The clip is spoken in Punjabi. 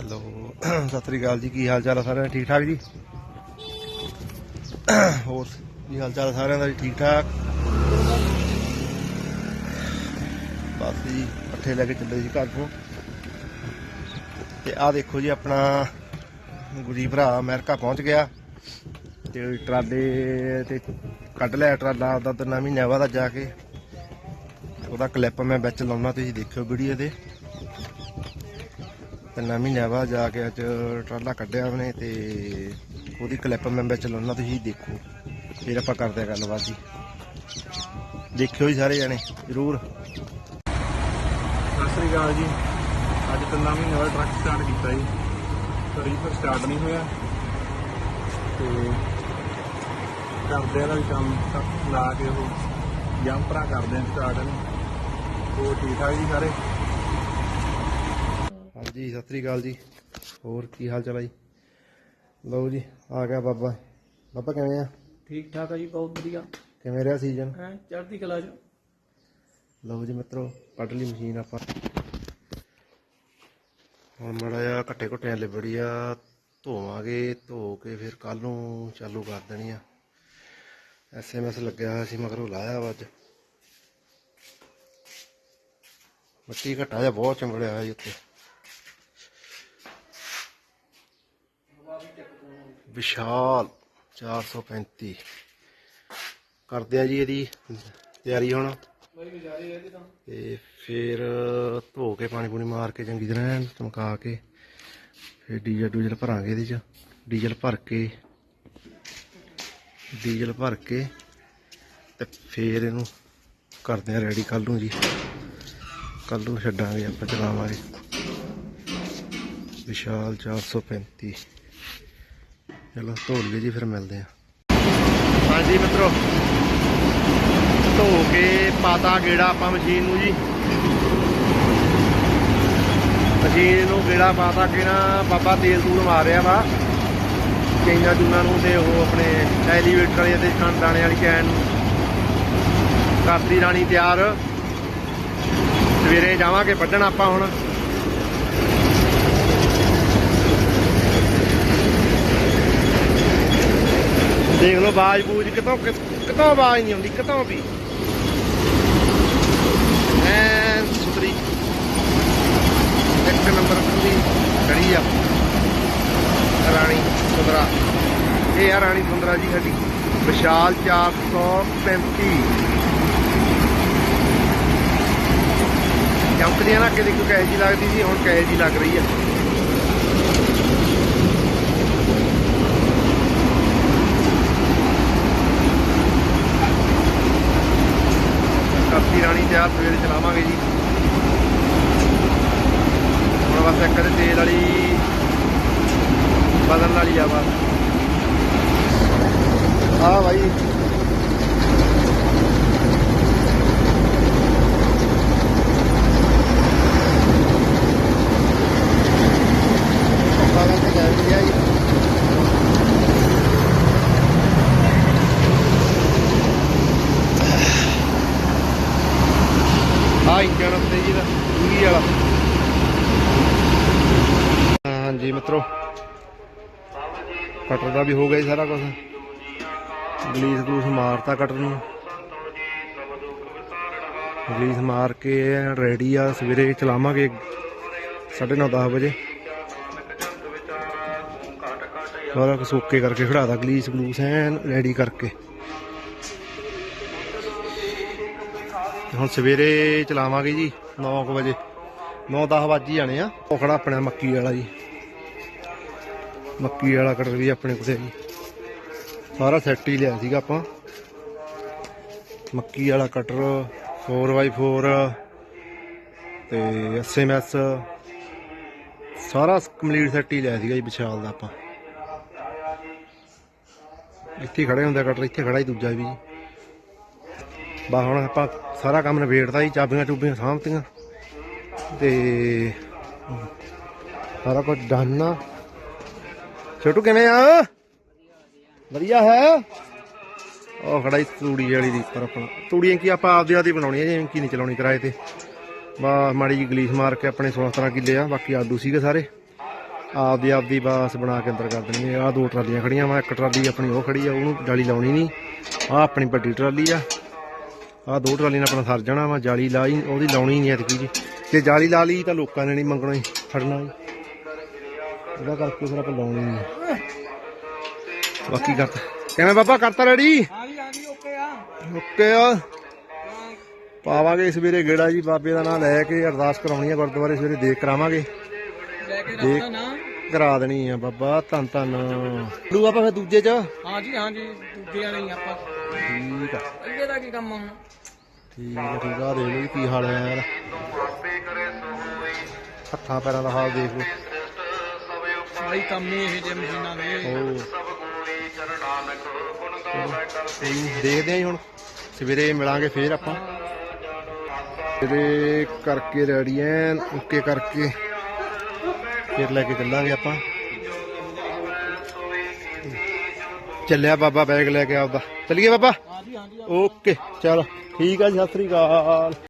ਹੈਲੋ, ਸਤਿ ਸ੍ਰੀ ਅਕਾਲ ਜੀ, ਕੀ ਹਾਲ ਚਾਲ ਆ ਸਾਰਿਆਂ ਦਾ? ਠੀਕ ਠਾਕ ਜੀ? ਹੋਰ, ਕੀ ਹਾਲ ਚਾਲ ਸਾਰਿਆਂ ਦਾ ਜੀ? ਠੀਕ ਠਾਕ? ਬਸ ਜੀ ਪੱਠੇ ਲੈ ਕੇ ਚੱਲੇ ਜੀ ਘਰ ਤੋਂ। ਤੇ ਆਹ ਦੇਖੋ ਜੀ ਆਪਣਾ ਗੁਰੀ ਭਰਾ ਅਮਰੀਕਾ ਪਹੁੰਚ ਗਿਆ। ਤੇ ਟਰਾਲੇ ਤੇ ਕੱਢ ਲਿਆ ਟਰਾਲਾ ਆਪਦਾ ਤਿੰਨ ਮਹੀਨਿਆਂ ਬਾਅਦ ਜਾ ਕੇ। ਉਹਦਾ ਕਲਿੱਪ ਮੈਂ ਵਿੱਚ ਲਾਉਣਾ, ਤੁਸੀਂ ਦੇਖਿਓ ਵੀਡੀਓ ਦੇ। ਤਿੰਨਾਂ ਮਹੀਨਿਆਂ ਬਾਅਦ ਜਾ ਕੇ ਅੱਜ ਟਰਾਲਾ ਕੱਢਿਆ ਉਹਨੇ ਤੇ ਉਹਦੀ ਕਲਿੱਪ ਮੈਂ ਵਿੱਚ ਲਾਉਣਾ ਤੁਸੀਂ ਦੇਖੋ। ਫਿਰ ਆਪਾਂ ਕਰਦੇ ਆ ਗੱਲਬਾਤ ਜੀ। ਦੇਖਿਓ ਜੀ ਸਾਰੇ ਜਣੇ, ਜ਼ਰੂਰ। ਸਤਿ ਸ੍ਰੀ ਅਕਾਲ ਜੀ। ਅੱਜ ਤਿੰਨਾਂ ਮਹੀਨੇ ਬਾਅਦ ਟਰੱਕ ਸਟਾਰਟ ਕੀਤਾ ਜੀ। ਸਰੀ ਪਰ ਸਟਾਰਟ ਨਹੀਂ ਹੋਇਆ। ਤੇ ਕਰਦੇ ਦਾ ਵੀ ਕੰਮ, ਸਭ ਲਾ ਕੇ ਉਹ ਜੰਪਰਾ ਕਰਦੇ ਆ ਸਟਾਰਟ ਨੂੰ ਉਹ ਠੀਕ ਠਾਕ ਜੀ ਸਾਰੇ? ਹਾਂਜੀ ਸਤਿ ਸ੍ਰੀ ਅਕਾਲ ਜੀ। ਹੋਰ ਕੀ ਹਾਲ ਚਾਲ ਆ ਜੀ? ਲਓ ਜੀ ਆ ਗਿਆ ਬਾਬਾ। ਬਾਬਾ ਕਿਵੇਂ ਆ? ਠੀਕ ਠਾਕ ਆ ਜੀ ਬਹੁਤ ਵਧੀਆ। ਕਿਵੇਂ ਰਿਹਾ ਸੀਜ਼ਨ ਹੈ ਚੜ੍ਹਦੀ ਕਲਾ ਚ। ਲਓ ਜੀ ਮਿੱਤਰੋ ਕੱਢ ਲਈ ਮਸ਼ੀਨ ਆਪਾਂ। ਹੁਣ ਮੜਾ ਜਾ ਘੱਟੇ ਘੁੱਟਿਆਂ ਲਿਬੜੀ ਆ ਧੋਵਾਂਗੇ ਧੋ ਕੇ ਫਿਰ ਕੱਲ ਨੂੰ ਚਾਲੂ ਕਰ ਦੇਣੀ ਆ। ਐਸਐਮਐਸ ਲੱਗਿਆ ਹੋਇਆ ਸੀ ਮਗਰੋਂ ਲਾਇਆ ਵਾ ਅੱਜ। ਮਿੱਟੀ ਘਟਾ ਜਿਹਾ ਬਹੁਤ ਚੰਬੜਿਆ ਹੋਇਆ ਜੀ ਉੱਤੇ ਵਿਸ਼ਾਲ 435 ਕਰਦੇ ਆ ਜੀ ਇਹਦੀ ਤਿਆਰੀ ਹੁਣ। ਤੇ ਫਿਰ ਧੋ ਕੇ ਪਾਣੀ ਪੂਣੀ ਮਾਰ ਕੇ ਚੰਗੀ ਤਰ੍ਹਾਂ ਚਮਕਾ ਕੇ ਫਿਰ ਡੀਜ਼ਲ ਡੂਜ਼ਲ ਭਰਾਂਗੇ ਇਹਦੇ ਚ। ਡੀਜ਼ਲ ਭਰ ਕੇ, ਡੀਜ਼ਲ ਭਰ ਕੇ ਤੇ ਫਿਰ ਇਹਨੂੰ ਕਰਦੇ ਆ ਰੈਡੀ ਕੱਲ ਨੂੰ ਜੀ। ਕੱਲ ਨੂੰ ਛੱਡਾਂਗੇ ਆਪਾਂ ਚਲਾਵਾਂਗੇ। ਵਿਸ਼ਾਲ 435 ਚਲੋ, ਧੋ ਲਈਏ ਜੀ, ਫਿਰ ਮਿਲਦੇ ਆ ਹਾਂਜੀ ਮਿੱਤਰੋ, ਧੋ ਕੇ ਪਾਤਾ ਗੇੜਾ ਆਪਾਂ ਮਸ਼ੀਨ ਨੂੰ ਜੀ। ਮਸ਼ੀਨ ਨੂੰ ਗੇੜਾ ਪਾਤਾ ਕਿ ਨਾ ਬਾਬਾ ਤੇਲ ਤੂਲ ਮਾਰ ਰਿਹਾ ਵਾ। ਕਈਆਂ ਚੂਨਾ ਨੂੰ ਤੇ ਉਹ ਆਪਣੇ ਐਲੀਵੇਟਰ ਵਾਲੇ ਤੇ ਛਣ ਦਾਣੇ ਵਾਲੀ ਕੈਨ ਨੂੰ। ਕਰਦੀ ਰਾਣੀ ਤਿਆਰ। ਸਵੇਰੇ ਜਾਵਾਂਗੇ ਵੱਢਣ ਆਪਾਂ ਹੁਣ। ਦੇਖ ਲਓ ਬਾਜ ਬੂਜ, ਕਿਤੋਂ ਕਿਤੋਂ ਆਵਾਜ਼ ਨਹੀਂ ਆਉਂਦੀ, ਕਿਤੋਂ ਵੀ। ਐ ਸੁਤਰੀ ਇੱਕ ਨੰਬਰ ਪੂਰੀ ਖੜੀ ਆ। ਰਾਣੀ ਸੁੰਦਰਾ। ਇਹ ਆ ਰਾਣੀ ਸੁੰਦਰਾ ਜੀ ਸਾਡੀ। ਵਿਸ਼ਾਲ 435 ਚਮਕਦੀ ਆ ਨਾ ਕਿਤੇ ਦੇਖੋ ਕਹੇ ਜੀ ਲੱਗਦੀ ਸੀ, ਹੁਣ ਕਹੇ ਜੀ ਲੱਗ ਰਹੀ ਆ। ਕਾਫੀ ਰਾਣੀ ਸਵੇਰੇ ਚਲਾਵਾਂਗੇ ਜੀ। ਹੁਣ ਬਸ ਇੱਕ ਇਹਦੇ ਤੇਲ ਵਾਲੀ ਬਦਲਣ ਵਾਲੀ ਆ ਬਸ। ਆ ਭਾਈ ਕਟਰ ਦਾ ਵੀ ਹੋ ਗਿਆ ਸਾਰਾ ਕੁਝ ਗਲੀਸ ਗਲੂਸ ਮਾਰਤਾ ਕਟਰ ਨੂੰ। ਗਲੀਸ ਮਾਰ ਕੇ ਰੈਡੀ ਆ, ਸਵੇਰੇ ਚਲਾਵਾਂਗੇ 9:30 ਵਜੇ। ਸਾਰਾ ਕੁਝ ਓਕੇ ਕਰਕੇ ਖੜਾਦਾ ਗਲੀਸ ਗਲੂਸ ਐਨ ਰੈਡੀ ਕਰਕੇ। ਹੁਣ ਸਵੇਰੇ ਚਲਾਵਾਂਗੇ ਜੀ 9 ਵਜੇ। 9-10 ਵੱਜ ਹੀ ਜਾਣੇ ਆ। ਉਹ ਖੜਾ ਆਪਣਾ ਮੱਕੀ ਵਾਲਾ ਜੀ। ਮੱਕੀ ਵਾਲਾ ਕਟਰ ਵੀ ਆਪਣੇ ਕੋਲ ਹੈ ਜੀ ਸਾਰਾ ਸੈੱਟ ਹੀ ਲਿਆ ਸੀਗਾ ਆਪਾਂ। ਮੱਕੀ ਵਾਲਾ ਕਟਰ 4x4 ਤੇ ਐਸਐਮਐਸ ਸਾਰਾ ਕੰਪਲੀਟ ਸੈੱਟ ਹੀ ਲਿਆ ਸੀਗਾ ਜੀ ਵਿਸ਼ਾਲ ਦਾ ਆਪਾਂ। ਇੱਥੇ ਹੀ ਖੜੇ ਹੁੰਦਾ ਕਟਰ ਇੱਥੇ ਖੜਾ ਹੀ ਦੂਜਾ ਵੀ। ਜੀ ਬਾ ਹੁਣ ਆਪਾਂ ਸਾਰਾ ਕੰਮ ਨਿਬੇੜਤਾ ਜੀ, ਚਾਬੀਆਂ ਚੂਬੀਆਂ ਸਾਂਭਤੀਆਂ। ਤੇ ਸਾਰਾ ਕੁਝ ਡਨ ਆ। ਛੋਟੂ ਕਿਵੇਂ ਆ? ਵਧੀਆ ਹੈ? ਉਹ ਖੜਾ ਹੀ ਤੂੜੀ ਵਾਲੀ ਦੀ ਪਰ ਆਪਣਾ। ਤੂੜੀਆਂ ਕੀ ਆਪਾਂ ਆਪਦੇ ਆਦੀ ਬਣਾਉਣੀਆਂ ਜਿਵੇਂ ਕੀ ਨਹੀਂ ਚਲਾਉਣੀ ਕਿਰਾਏ ਤੇ। ਬਾ ਮਾੜੀ ਜੀ ਗਲੀਸ ਮਾਰ ਕੇ ਆਪਣੇ 16 ਤਰ੍ਹਾਂ ਕਿੱਲੇ ਆ, ਬਾਕੀ ਆਲੂ ਸੀਗੇ ਸਾਰੇ। ਆਪਦੀ ਆਪਦੀ ਬਾਸ ਬਣਾ ਕੇ ਅੰਦਰ ਕਰ ਦੇਣੀ ਆ ਦੋ ਟਰਾਲੀਆਂ ਖੜੀਆਂ ਵਾ, ਇੱਕ ਟਰਾਲੀ ਆਪਣੀ ਉਹ ਖੜੀ ਆ, ਉਹਨੂੰ ਜਾਲੀ ਲਾਉਣੀ ਨਹੀਂ। ਆ ਆਪਣੀ ਵੱਡੀ ਟਰਾਲੀ ਆ। ਆ ਦੋ ਟਰਾਲੀ ਨਾਲ ਆਪਣਾ ਸਰ ਜਾਣਾ ਵਾ ਜਾਲੀ ਲਾਈ ਉਹਦੀ ਲਾਉਣੀ ਨਹੀਂ ਐਤਕੀ ਜੀ। ਜੇ ਜਾਲੀ ਲਾ ਲਈ ਤਾਂ ਲੋਕਾਂ ਨੇ ਨਹੀਂ ਮੰਗਣਾ ਹੀ ਖੜਨਾ ਹੀ ਉਹਦਾ ਕਰਕੇ ਫਿਰ ਆਪਾਂ ਲਾਉਣੀ ਨਹੀਂ। ਬਾਕੀ ਕਰਤਾ। ਕਿਵੇਂ ਬਾਬਾ ਕਰਤਾ ਰੈਡੀ ਹਾਂਜੀ ਹਾਂਜੀ ਓਕੇ ਆ ਓਕੇ ਆ ਪਾਵਾਂਗੇ ਸਵੇਰੇ ਗੇੜਾ ਜੀ ਬਾਬੇ ਦਾ ਨਾਮ ਲੈ ਕੇ ਅਰਦਾਸ ਕਰਾਉਣੀ ਆ ਗੁਰਦੁਆਰੇ ਸਵੇਰੇ ਦੇਖ ਕਰਾਵਾਂਗੇ। ਲੈ ਕੇ ਰੱਖਦਾ ਨਾ। ਕਰਾ ਦੇਣੀ ਆ ਬਾਬਾ ਧੰਨ ਧੰਨ। ਲੂ ਆਪਾਂ ਫਿਰ ਦੂਜੇ ਚ? ਹਾਂਜੀ ਹਾਂਜੀ ਦੂਜੇ ਵਾਲੇ ਹੀ ਆਪਾਂ। ਠੀਕ ਆ। ਅੱਗੇ ਦਾ ਕੀ ਕੰਮ ਹੁਣ ਠੀਕ ਆ ਠੀਕ ਆ ਦੇਖ ਲਓ ਜੀ ਕੀ ਹਾਲ ਹੈ ਯਾਰ। ਹੱਥਾਂ ਪੈਰਾਂ ਦਾ ਹਾਲ ਦੇਖ ਲਓ। ਸਾਰੀ ਕੰਮ ਹੀ ਇਹ ਜੇ ਮਸ਼ੀਨਾਂ ਦੇ। ਨੀ, ਦੇਖਦੇ ਆਂ ਹੁਣ। ਸਵੇਰੇ ਮਿਲਾਂਗੇ ਫੇਰ ਆਪਾਂ। ਸਵੇਰੇ ਕਰਕੇ ਰੈਡੀ ਐਨ ਓਕੇ ਕਰਕੇ। ਫਿਰ ਲੈ ਕੇ ਚੱਲਾਂਗੇ ਆਪਾਂ। ਚੱਲਿਆ ਬਾਬਾ ਬੈਗ ਲੈ ਕੇ ਆਪਦਾ। ਚੱਲੀਏ ਬਾਬਾ? ਹਾਂਜੀ ਹਾਂਜੀ ਓਕੇ ਚਲ ਠੀਕ ਆ ਜੀ ਸਤਿ ਸ੍ਰੀ ਅਕਾਲ।